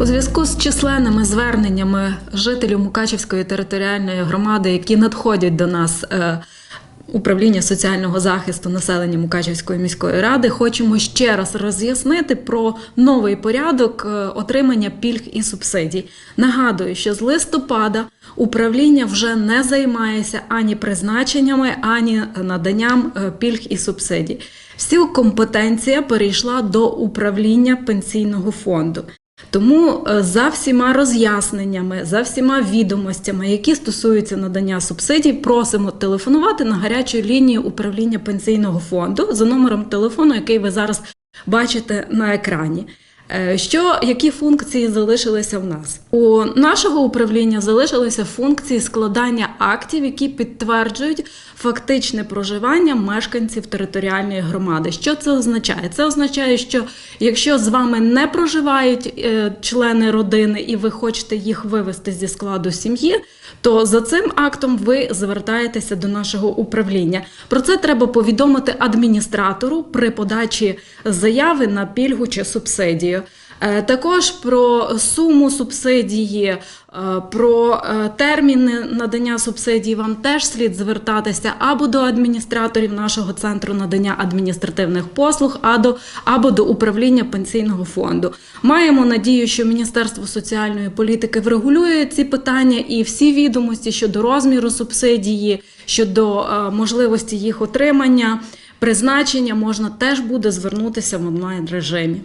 У зв'язку з численними зверненнями жителів Мукачівської територіальної громади, які надходять до нас. е, Управління соціального захисту населення Мукачівської міської ради хочемо ще раз роз'яснити про новий порядок е, отримання пільг і субсидій. Нагадую, що з листопада управління вже не займається ані призначеннями, ані наданням е, пільг і субсидій. Всі компетенція перейшла до управління пенсійного фонду. Тому е, за всіма роз'ясненнями, за всіма відомостями, які стосуються надання субсидій, просимо телефонувати на гарячу лінію управління пенсійного фонду за номером телефону, який ви зараз бачите на екрані. Е, Що які функції залишилися в нас? У нашого управління залишилися функції складання актів, які підтверджують фактичне проживання мешканців територіальної громади. Що це означає? Це означає, що якщо з вами не проживають е, члени родини і ви хочете їх вивести зі складу сім'ї, то за цим актом ви звертаєтеся до нашого управління. Про це треба повідомити адміністратору при подачі заяви на пільгу чи субсидію. Е, Також про суму субсидії, е, про е, терміни надання субсидій вам теж слід звертатися або до адміністраторів нашого центру надання адміністративних послуг, або, до управління пенсійного фонду. Маємо надію, що Міністерство соціальної політики врегулює ці питання і всі відомості щодо розміру субсидії, щодо можливості їх отримання, призначення можна теж буде звернутися в онлайн режимі.